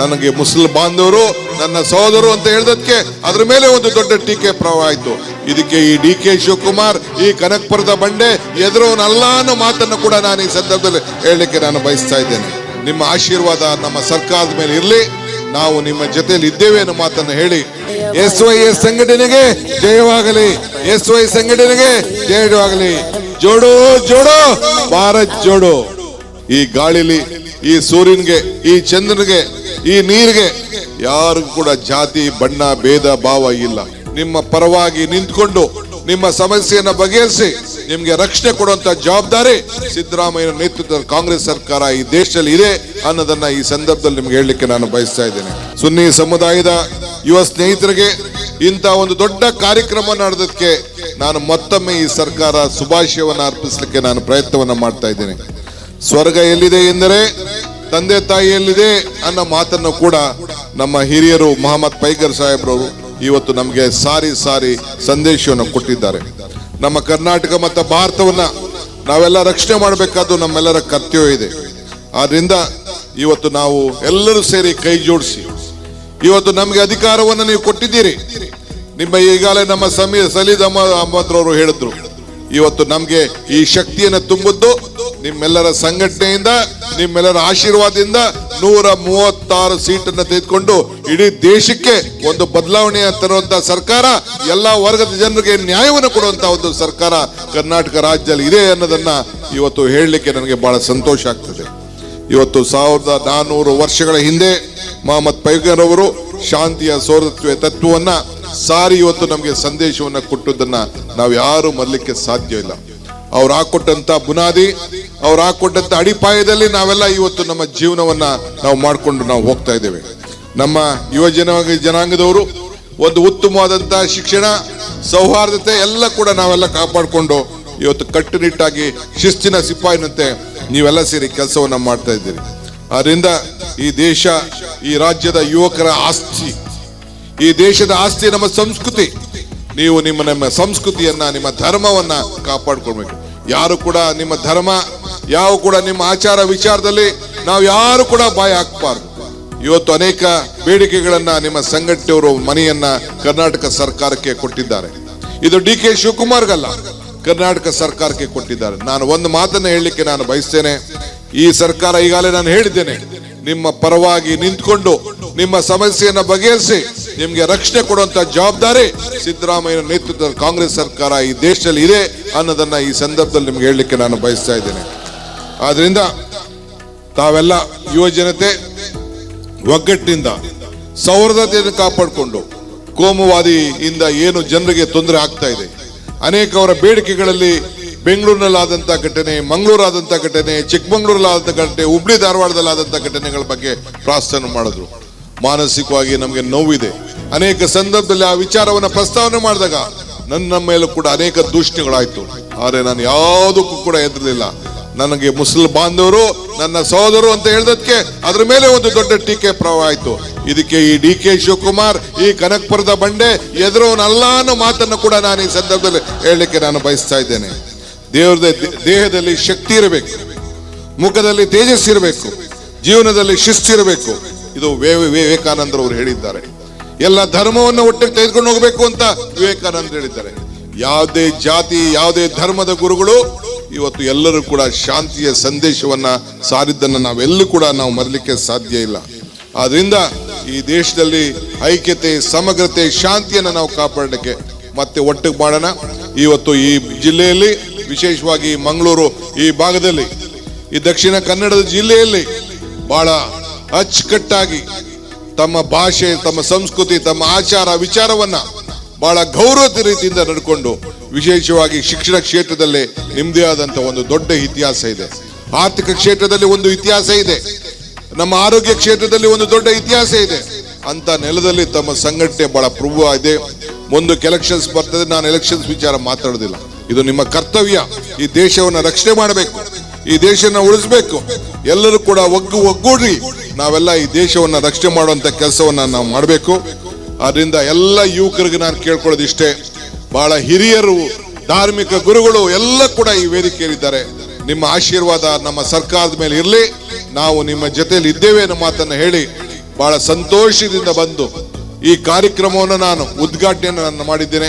ನನಗೆ ಮುಸ್ಲಿಂ ಬಾಂಧವರು, ನನ್ನ ಸಹೋದರು ಅಂತ ಹೇಳಿದಕ್ಕೆ ಅದ್ರ ಮೇಲೆ ಒಂದು ದೊಡ್ಡ ಟೀಕೆ ಪ್ರವಾಹ ಆಯ್ತು. ಇದಕ್ಕೆ ಈ ಡಿ ಕೆ ಶಿವಕುಮಾರ್, ಈ ಕನಕಪುರದ ಬಂಡೆ ಎದುರೋನಲ್ಲ ಅನ್ನೋ ಮಾತನ್ನು ಕೂಡ ನಾನು ಈ ಸಂದರ್ಭದಲ್ಲಿ ಹೇಳಲಿಕ್ಕೆ ನಾನು ಬಯಸ್ತಾ ಇದ್ದೇನೆ. ನಿಮ್ಮ ಆಶೀರ್ವಾದ ನಮ್ಮ ಸರ್ಕಾರದ ಮೇಲೆ ಇರಲಿ. ನಾವು ನಿಮ್ಮ ಜೊತೆಯಲ್ಲಿ ಇದ್ದೇವೆ ಅನ್ನೋ ಮಾತನ್ನು ಹೇಳಿ. ಎಸ್ ವೈ ಎಸ್ ಸಂಘಟನೆಗೆ ಜಯವಾಗಲಿ. ಎಸ್ ವೈ ಸಂಘಟನೆಗೆ ಜಯವಾಗಲಿ. ಜೋಡೋ ಜೋಡೋ, ಭಾರತ್ ಜೋಡೋ. ಈ ಗಾಳಿಲಿ, ಈ ಸೂರ್ಯನ್ಗೆ, ಈ ಚಂದ್ರನಿಗೆ, ಈ ನೀರಿಗೆ ಯಾರಿಗೂ ಕೂಡ ಜಾತಿ, ಬಣ್ಣ, ಭೇದ, ಭಾವ ಇಲ್ಲ. ನಿಮ್ಮ ಪರವಾಗಿ ನಿಂತ್ಕೊಂಡು, ನಿಮ್ಮ ಸಮಸ್ಯೆಯನ್ನ ಬಗೆಹರಿಸಿ, ನಿಮ್ಗೆ ರಕ್ಷಣೆ ಕೊಡುವಂತ ಜವಾಬ್ದಾರಿ ಸಿದ್ದರಾಮಯ್ಯ ನೇತೃತ್ವದ ಕಾಂಗ್ರೆಸ್ ಸರ್ಕಾರ ಈ ದೇಶದಲ್ಲಿ ಇದೆ ಅನ್ನೋದನ್ನ ಈ ಸಂದರ್ಭದಲ್ಲಿ ನಿಮ್ಗೆ ಹೇಳಲಿಕ್ಕೆ ನಾನು ಬಯಸ್ತಾ ಇದ್ದೇನೆ. ಸುನ್ನಿ ಸಮುದಾಯದ ಯುವ ಸ್ನೇಹಿತರಿಗೆ ಇಂಥ ಒಂದು ದೊಡ್ಡ ಕಾರ್ಯಕ್ರಮ ನಡೆದಕ್ಕೆ ನಾನು ಮತ್ತೊಮ್ಮೆ ಈ ಸರ್ಕಾರ ಶುಭಾಶಯವನ್ನು ಅರ್ಪಿಸಲಿಕ್ಕೆ ನಾನು ಪ್ರಯತ್ನವನ್ನ ಮಾಡ್ತಾ ಇದ್ದೇನೆ. ಸ್ವರ್ಗ ಎಲ್ಲಿದೆ ಎಂದರೆ ತಂದೆ ತಾಯಿ ಎಲ್ಲಿದೆ ಅನ್ನೋ ಮಾತನ್ನು ಕೂಡ ನಮ್ಮ ಹಿರಿಯರು ಮೊಹಮ್ಮದ್ ಪೈಗರ್ ಸಾಹೇಬ್ರು ಇವತ್ತು ನಮಗೆ ಸಾರಿ ಸಾರಿ ಸಂದೇಶವನ್ನು ಕೊಟ್ಟಿದ್ದಾರೆ. ನಮ್ಮ ಕರ್ನಾಟಕ ಮತ್ತು ಭಾರತವನ್ನ ನಾವೆಲ್ಲ ರಕ್ಷಣೆ ಮಾಡಬೇಕಾದ್ದು ನಮ್ಮೆಲ್ಲರ ಕರ್ತವ್ಯ ಇದೆ. ಆದ್ರಿಂದ ಇವತ್ತು ನಾವು ಎಲ್ಲರೂ ಸೇರಿ ಕೈ ಜೋಡಿಸಿ, ಇವತ್ತು ನಮಗೆ ಅಧಿಕಾರವನ್ನು ನೀವು ಕೊಟ್ಟಿದ್ದೀರಿ. ನಿಮ್ಮ ಈಗಾಗಲೇ ನಮ್ಮ ಸಮೀರ್ ಸಲೀದ್ ಅಹಮದ್ ಅಹಮದ್ರವರು ಹೇಳಿದ್ರು, ಇವತ್ತು ನಮಗೆ ಈ ಶಕ್ತಿಯನ್ನು ತುಂಬುದ್ದು ನಿಮ್ಮೆಲ್ಲರ ಸಂಘಟನೆಯಿಂದ, ನಿಮ್ಮೆಲ್ಲರ ಆಶೀರ್ವಾದದಿಂದ ನೂರ ಮೂವತ್ತಾರು ಸೀಟನ್ನು ತೆಗೆದುಕೊಂಡು ಇಡೀ ದೇಶಕ್ಕೆ ಒಂದು ಬದಲಾವಣೆಯ ತರುವಂತ ಸರ್ಕಾರ, ಎಲ್ಲಾ ವರ್ಗದ ಜನರಿಗೆ ನ್ಯಾಯವನ್ನು ಕೊಡುವಂತ ಒಂದು ಸರ್ಕಾರ ಕರ್ನಾಟಕ ರಾಜ್ಯದಲ್ಲಿ ಇದೆ ಅನ್ನೋದನ್ನ ಇವತ್ತು ಹೇಳಲಿಕ್ಕೆ ನನಗೆ ಬಹಳ ಸಂತೋಷ ಆಗ್ತದೆ. ಇವತ್ತು ಸಾವಿರದ ನಾನೂರು ವರ್ಷಗಳ ಹಿಂದೆ ಮೊಹಮ್ಮದ್ ಪೈಗರ್ ಅವರು ಶಾಂತಿಯ ಸೌರತ್ವ ತತ್ವವನ್ನ ಸಾರಿ ಇವತ್ತು ನಮಗೆ ಸಂದೇಶವನ್ನ ಕೊಟ್ಟದನ್ನ ನಾವು ಯಾರು ಮರಲಿಕ್ಕೆ ಸಾಧ್ಯ ಇಲ್ಲ. ಅವ್ರು ಹಾಕೊಟ್ಟಂತ ಬುನಾದಿ, ಅವ್ರು ಹಾಕೊಟ್ಟಂತ ಅಡಿಪಾಯದಲ್ಲಿ ನಾವೆಲ್ಲ ಇವತ್ತು ನಮ್ಮ ಜೀವನವನ್ನ ನಾವು ಮಾಡಿಕೊಂಡು ನಾವು ಹೋಗ್ತಾ ಇದ್ದೇವೆ. ನಮ್ಮ ಯುವ ಜನ ಜನಾಂಗದವರು, ಒಂದು ಉತ್ತಮವಾದಂತ ಶಿಕ್ಷಣ, ಸೌಹಾರ್ದತೆ ಎಲ್ಲ ಕೂಡ ನಾವೆಲ್ಲ ಕಾಪಾಡಿಕೊಂಡು ಇವತ್ತು ಕಟ್ಟುನಿಟ್ಟಾಗಿ ಶಿಸ್ತಿನ ಸಿಪಾಯಿನಂತೆ ನೀವೆಲ್ಲ ಸೇರಿ ಕೆಲಸವನ್ನ ಮಾಡ್ತಾ ಇದ್ದೀರಿ. ಆದ್ರಿಂದ ಈ ದೇಶ, ಈ ರಾಜ್ಯದ ಯುವಕರ ಆಸ್ತಿ, ಈ ದೇಶದ ಆಸ್ತಿ ನಮ್ಮ ಸಂಸ್ಕೃತಿ. ನೀವು ನಿಮ್ಮ ನಿಮ್ಮ ಸಂಸ್ಕೃತಿಯನ್ನ, ನಿಮ್ಮ ಧರ್ಮವನ್ನ ಕಾಪಾಡ್ಕೊಳ್ಬೇಕು. ಯಾರು ಕೂಡ ನಿಮ್ಮ ಧರ್ಮ, ಯಾವ ಕೂಡ ನಿಮ್ಮ ಆಚಾರ ವಿಚಾರದಲ್ಲಿ ನಾವು ಯಾರು ಕೂಡ ಬಾಯಿ ಹಾಕಬಾರ್ದು. ಇವತ್ತು ಅನೇಕ ಬೇಡಿಕೆಗಳನ್ನ ನಿಮ್ಮ ಸಂಘಟನೆಯವರು ಮನೆಯನ್ನ ಕರ್ನಾಟಕ ಸರ್ಕಾರಕ್ಕೆ ಕೊಟ್ಟಿದ್ದಾರೆ. ಇದು ಡಿ ಕೆ ಶಿವಕುಮಾರ್ಗಲ್ಲ, ಕರ್ನಾಟಕ ಸರ್ಕಾರಕ್ಕೆ ಕೊಟ್ಟಿದ್ದಾರೆ. ನಾನು ಒಂದು ಮಾತನ್ನ ಹೇಳಲಿಕ್ಕೆ ನಾನು ಬಯಸ್ತೇನೆ. ಈ ಸರ್ಕಾರ ಈಗಾಗಲೇ ನಾನು ಹೇಳಿದ್ದೇನೆ, ನಿಮ್ಮ ಪರವಾಗಿ ನಿಂತ್ಕೊಂಡು ನಿಮ್ಮ ಸಮಸ್ಯೆಯನ್ನ ಬಗೆಹರಿಸಿ ನಿಮ್ಗೆ ರಕ್ಷಣೆ ಕೊಡುವಂತ ಜವಾಬ್ದಾರಿ ಸಿದ್ದರಾಮಯ್ಯ ನೇತೃತ್ವದ ಕಾಂಗ್ರೆಸ್ ಸರ್ಕಾರ ಈ ದೇಶದಲ್ಲಿ ಇದೆ ಅನ್ನೋದನ್ನ ಈ ಸಂದರ್ಭದಲ್ಲಿ ನಿಮ್ಗೆ ಹೇಳಲಿಕ್ಕೆ ನಾನು ಬಯಸ್ತಾ ಇದ್ದೇನೆ. ಆದ್ರಿಂದ ತಾವೆಲ್ಲ ಯುವ ಜನತೆ ಒಗ್ಗಟ್ಟಿನಿಂದ ಸೌಹಾರ್ದತೆಯನ್ನು ಕಾಪಾಡಿಕೊಂಡು ಕೋಮುವಾದಿಯಿಂದ ಏನು ಜನರಿಗೆ ತೊಂದರೆ ಆಗ್ತಾ ಇದೆ, ಅನೇಕ ಅವರ ಬೇಡಿಕೆಗಳಲ್ಲಿ ಬೆಂಗಳೂರಿನಲ್ಲಾದಂಥ ಘಟನೆ ಮಂಗಳೂರಾದಂಥ ಘಟನೆ ಚಿಕ್ಕಮಂಗ್ಳೂರಲ್ಲಾದಂಥ ಘಟನೆ, ಹುಬ್ಳಿ ಧಾರವಾಡದಲ್ಲಾದಂಥ ಘಟನೆಗಳ ಬಗ್ಗೆ ಪ್ರಾರ್ಥನೆ ಮಾಡಿದ್ರು. ಮಾನಸಿಕವಾಗಿ ನಮಗೆ ನೋವಿದೆ. ಅನೇಕ ಸಂದರ್ಭದಲ್ಲಿ ಆ ವಿಚಾರವನ್ನು ಪ್ರಸ್ತಾವನೆ ಮಾಡಿದಾಗ ನನ್ನ ಮೇಲೂ ಕೂಡ ಅನೇಕ ದೂಷಣೆಗಳಾಯ್ತು ಆದರೆ ನಾನು ಯಾವುದಕ್ಕೂ ಕೂಡ ಹೆದರಲಿಲ್ಲ. ನನಗೆ ಮುಸ್ಲಿಂ ಬಾಂಧವರು, ನನ್ನ ಸಹೋದರು ಅಂತ ಹೇಳಿದಕ್ಕೆ ಅದ್ರ ಮೇಲೆ ಒಂದು ದೊಡ್ಡ ಟೀಕೆ ಪ್ರವಾಹ ಆಯಿತು. ಇದಕ್ಕೆ ಈ ಡಿ ಕೆ ಶಿವಕುಮಾರ್, ಈ ಕನಕಪುರದ ಬಂಡೆ ಎದುರೋನಲ್ಲ ಅನ್ನೋ ಮಾತನ್ನು ಕೂಡ ನಾನು ಈ ಸಂದರ್ಭದಲ್ಲಿ ಹೇಳಲಿಕ್ಕೆ ನಾನು ಬಯಸ್ತಾ ಇದ್ದೇನೆ. ದೇವರದ ದೇಹದಲ್ಲಿ ಶಕ್ತಿ ಇರಬೇಕು. ಮುಖದಲ್ಲಿ ತೇಜಸ್ಸಿರಬೇಕು ಜೀವನದಲ್ಲಿ ಶಿಸ್ತಿರಬೇಕು ಇದು ವಿವೇಕಾನಂದರವರು ಹೇಳಿದ್ದಾರೆ. ಎಲ್ಲ ಧರ್ಮವನ್ನು ಒಟ್ಟಿಗೆ ತೆಗೆದುಕೊಂಡು ಹೋಗಬೇಕು ಅಂತ ವಿವೇಕಾನಂದ ಹೇಳಿದ್ದಾರೆ. ಯಾವುದೇ ಜಾತಿ, ಯಾವುದೇ ಧರ್ಮದ ಗುರುಗಳು ಇವತ್ತು ಎಲ್ಲರೂ ಕೂಡ ಶಾಂತಿಯ ಸಂದೇಶವನ್ನ ಸಾರಿದ್ದನ್ನು ನಾವೆಲ್ಲೂ ಕೂಡ ನಾವು ಮರಲಿಕ್ಕೆ ಸಾಧ್ಯ ಇಲ್ಲ. ಆದ್ರಿಂದ ಈ ದೇಶದಲ್ಲಿ ಐಕ್ಯತೆ, ಸಮಗ್ರತೆ, ಶಾಂತಿಯನ್ನು ನಾವು ಕಾಪಾಡಲಿಕ್ಕೆ ಮತ್ತೆ ಒಟ್ಟಿಗೆ ಮಾಡೋಣ. ಇವತ್ತು ಈ ಜಿಲ್ಲೆಯಲ್ಲಿ, ವಿಶೇಷವಾಗಿ ಮಂಗಳೂರು ಈ ಭಾಗದಲ್ಲಿ, ಈ ದಕ್ಷಿಣ ಕನ್ನಡದ ಜಿಲ್ಲೆಯಲ್ಲಿ ಬಹಳ ಅಚ್ಚುಕಟ್ಟಾಗಿ ತಮ್ಮ ಭಾಷೆ, ತಮ್ಮ ಸಂಸ್ಕೃತಿ, ತಮ್ಮ ಆಚಾರ, ವಿಚಾರವನ್ನ ಬಹಳ ಗೌರವದ ರೀತಿಯಿಂದ ನಡ್ಕೊಂಡು ವಿಶೇಷವಾಗಿ ಶಿಕ್ಷಣ ಕ್ಷೇತ್ರದಲ್ಲಿ ನಿಮ್ಮದೇ ಆದಂತ ಒಂದು ದೊಡ್ಡ ಇತಿಹಾಸ ಇದೆ. ಆರ್ಥಿಕ ಕ್ಷೇತ್ರದಲ್ಲಿ ಒಂದು ಇತಿಹಾಸ ಇದೆ. ನಮ್ಮ ಆರೋಗ್ಯ ಕ್ಷೇತ್ರದಲ್ಲಿ ಒಂದು ದೊಡ್ಡ ಇತಿಹಾಸ ಇದೆ. ಅಂತ ನೆಲದಲ್ಲಿ ತಮ್ಮ ಸಂಘಟನೆ ಬಹಳ ಪ್ರಭು ಇದೆ. ಮುಂದಕ್ಕೆ ಎಲೆಕ್ಷನ್ಸ್ ಬರ್ತದೆ, ನಾನು ಎಲೆಕ್ಷನ್ಸ್ ವಿಚಾರ ಮಾತಾಡೋದಿಲ್ಲ ಇದು ನಿಮ್ಮ ಕರ್ತವ್ಯ. ಈ ದೇಶವನ್ನ ರಕ್ಷಣೆ ಮಾಡಬೇಕು. ಈ ದೇಶನ ಉಳಿಸ್ಬೇಕು. ಎಲ್ಲರೂ ಕೂಡ ಒಗ್ಗು ಒಗ್ಗೂಡಿ ನಾವೆಲ್ಲ ಈ ದೇಶವನ್ನು ರಕ್ಷಣೆ ಮಾಡುವಂಥ ಕೆಲಸವನ್ನು ನಾವು ಮಾಡಬೇಕು. ಅದರಿಂದ ಎಲ್ಲ ಯುವಕರಿಗೆ ನಾನು ಕೇಳ್ಕೊಳ್ಳೋದು ಇಷ್ಟೇ. ಬಹಳ ಹಿರಿಯರು, ಧಾರ್ಮಿಕ ಗುರುಗಳು ಎಲ್ಲ ಕೂಡ ಈ ವೇದಿಕೆಯಲ್ಲಿದ್ದಾರೆ. ನಿಮ್ಮ ಆಶೀರ್ವಾದ ನಮ್ಮ ಸರ್ಕಾರದ ಮೇಲೆ ಇರಲಿ. ನಾವು ನಿಮ್ಮ ಜೊತೆಯಲ್ಲಿ ಇದ್ದೇವೆ ಅನ್ನೋ ಮಾತನ್ನು ಹೇಳಿ ಬಹಳ ಸಂತೋಷದಿಂದ ಬಂದು ಈ ಕಾರ್ಯಕ್ರಮವನ್ನು ನಾನು ಉದ್ಘಾಟನೆಯನ್ನು ನಾನು ಮಾಡಿದ್ದೇನೆ.